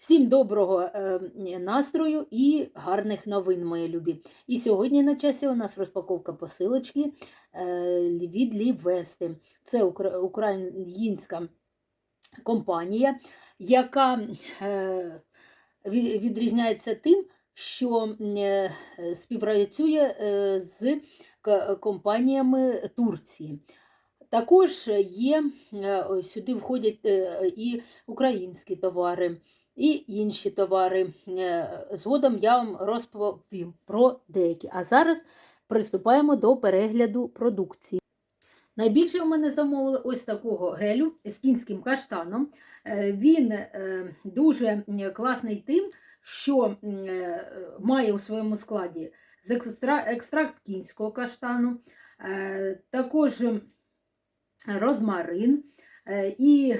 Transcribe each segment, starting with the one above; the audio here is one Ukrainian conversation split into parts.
Всім доброго е, настрою і гарних новин, мої любі. І сьогодні на часі у нас розпаковка посилочки е, від Лівести. Це українська компанія, яка е, відрізняється тим, що співпрацює з компаніями Турції. Також є сюди входять і українські товари, і інші товари. Е, Згодом я вам розповім про деякі. А зараз приступаємо до перегляду продукції. Найбільше в мене замовили ось такого гелю з кінським каштаном. Е, Він е, дуже класний тим, що має у своєму складі екстракт кінського каштану, також розмарин і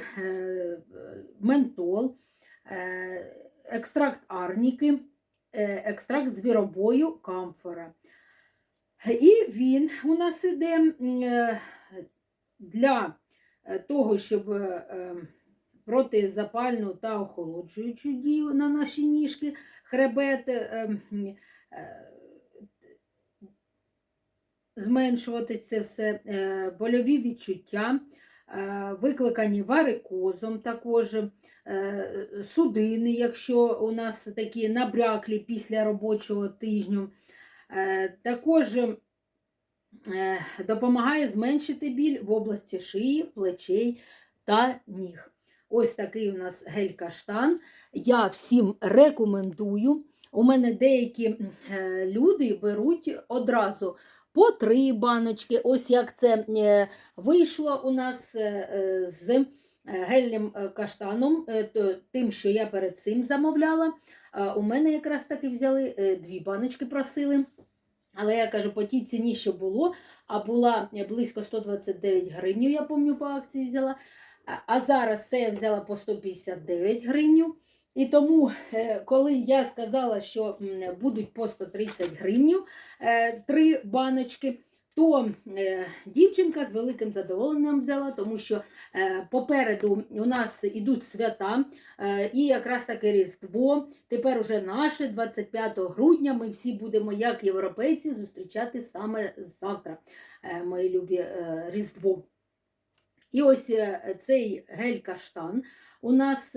ментол, екстракт арніки, е, екстракт звіробою камфора. І він у нас іде е, для е, того, щоб е, е, протизапальну та охолоджуючу дію на наші ніжки, хребет, е, е, зменшувати це все, е, больові відчуття, е, викликані варикозом також, е, судини, якщо у нас такі набряклі після робочого тижню. Е, Також е, допомагає зменшити біль в області шиї, плечей та ніг. Ось такий у нас гель-каштан. Я всім рекомендую. У мене деякі е, люди беруть одразу по три баночки. Ось як це е, вийшло у нас е, е, з гельним каштаном, тим, що я перед цим замовляла. У мене якраз таки взяли дві баночки просили. Але я кажу, по тій ціні, що було, а була близько 129 гривень, я пам'ятаю, по акції взяла. А зараз це я взяла по 159 гривень. І тому, е, коли я сказала, що будуть по 130 гривень три баночки, то е, дівчинка з великим задоволенням взяла, тому що е, попереду у нас ідуть свята, і якраз таке Різдво. Тепер уже наше 25 грудня. Ми всі будемо, як європейці, зустрічати саме завтра, мої любі Різдво. І ось цей гель-каштан у нас.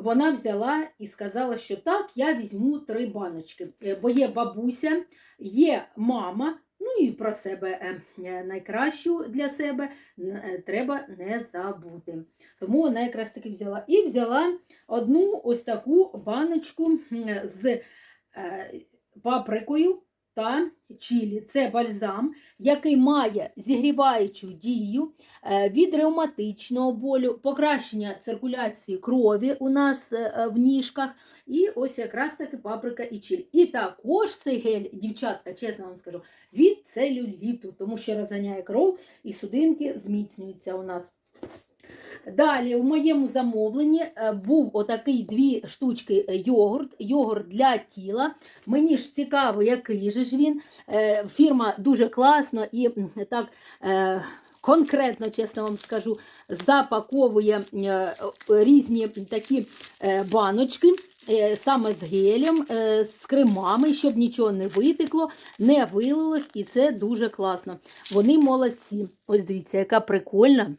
Вона взяла і сказала, що так, я візьму три баночки. Е, Бо є бабуся, є мама, ну і про себе е, е, найкращу для себе треба не забути. Тому вона якраз таки взяла. І взяла одну ось таку баночку з паприкою та чилі. Це бальзам, який має зігріваючу дію е, від ревматичного болю, покращення циркуляції крові у нас е, е, в ніжках. І ось якраз таки паприка і чилі. І також цей гель, дівчатка, чесно вам скажу, від целюліту, тому що розганяє кров і судинки зміцнюються у нас. Далі в моєму замовленні е, був отакий дві штучки е, йогурт, йогурт для тіла. Мені ж цікаво, який же ж він. Е, Фірма дуже класно і так конкретно, чесно вам скажу, запаковує різні такі баночки. Саме з гелем, з кремами, щоб нічого не витекло, не вилилось, і це дуже класно. Вони молодці. Ось дивіться, яка прикольна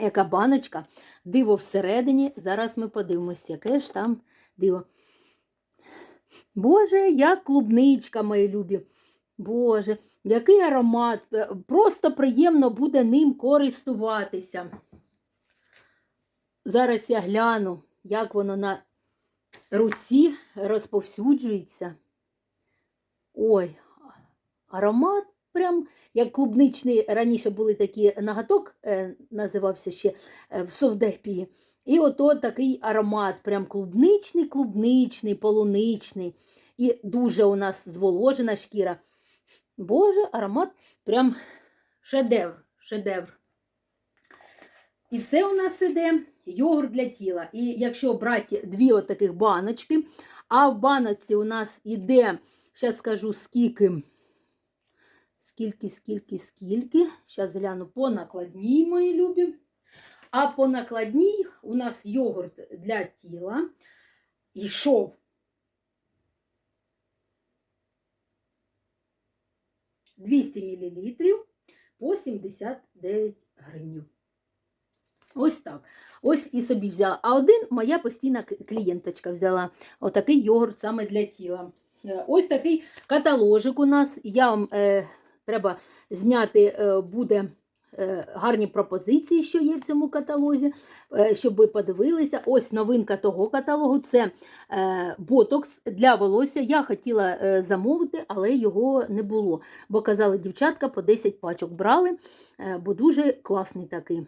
яка баночка, диво всередині. Зараз ми подивимося, яке ж там диво. Боже, як клубничка, мої любі. Боже, який аромат. Е, Просто приємно буде ним користуватися. Зараз я гляну, як воно на руці розповсюджується. Ой, аромат прям як клубничний, раніше були такі наготок, е, називався ще е, в совдепії. І ото такий аромат, прям клубничний, клубничний, полуничний. І дуже у нас зволожена шкіра. Боже, аромат прям шедевр, шедевр. І це у нас іде йогурт для тіла. І якщо брати дві отаких баночки, а в баночці у нас іде, зараз скажу, скільки. Скільки, скільки, скільки. Зараз гляну по накладній, мої любі. А по накладній у нас йогурт для тіла йшов 200 мл по 79 гривень. Ось так. Ось і собі взяла. А один моя постійна клієнточка взяла отакий йогурт саме для тіла. Е, Ось такий каталожик у нас. Я вам е, треба зняти е, буде е, гарні пропозиції, що є в цьому каталозі, е, щоб ви подивилися. Ось новинка того каталогу це ботокс для волосся. Я хотіла замовити, але його не було. Бо казали, дівчатка по 10 пачок брали, бо дуже класний такий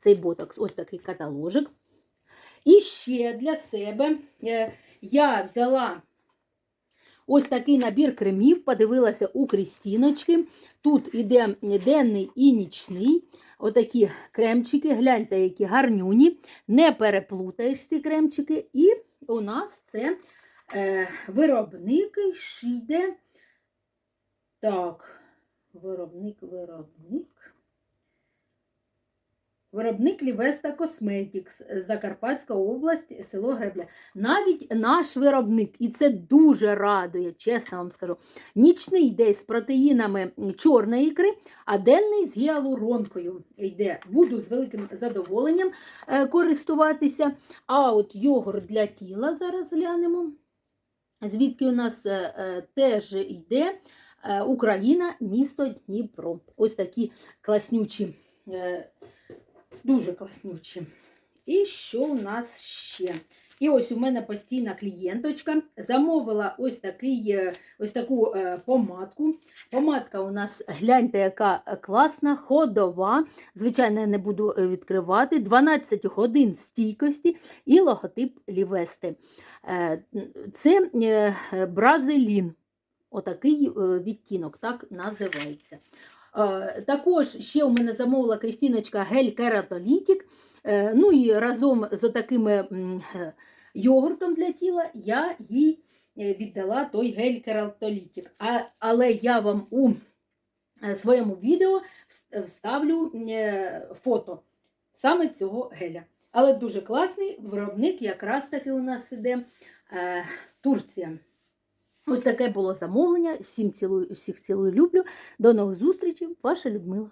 цей ботокс. Ось такий каталожик. І ще для себе я взяла ось такий набір кремів, подивилася у Крістіночки. Тут іде денний і нічний. Отакі кремчики, гляньте, які гарнюні. Не переплутаєш ці кремчики. І у нас це е, виробник йде. Так, виробник, виробник. Виробник Лівеста Косметікс, Закарпатська область, село Гребля. Навіть наш виробник, і це дуже радує, чесно вам скажу. Нічний йде з протеїнами чорної ікри, а денний з гіалуронкою йде. Буду з великим задоволенням е, користуватися. А от йогурт для тіла зараз глянемо. Звідки у нас е, е, теж йде е, Україна, місто Дніпро. Ось такі класнючі. Дуже класнючі. І що у нас ще? І ось у мене постійна клієнточка замовила ось, такий, е, ось таку е, помадку. Помадка у нас, гляньте, яка класна, ходова. Звичайно, я не буду е, відкривати. 12 годин стійкості і логотип Лівести. Це бразилін. Отакий відтінок, так називається. Е, Також ще у мене замовила Крістіночка гель кератолітік. Ну і разом з такими е, йогуртом для тіла я їй е, віддала той гель кератолітік. Але я вам у своєму відео вставлю фото саме цього геля. Але дуже класний виробник, якраз таки у нас іде Турція. Ось таке було замовлення. Всім цілую, всіх цілую люблю. До нових зустрічей, ваша Людмила.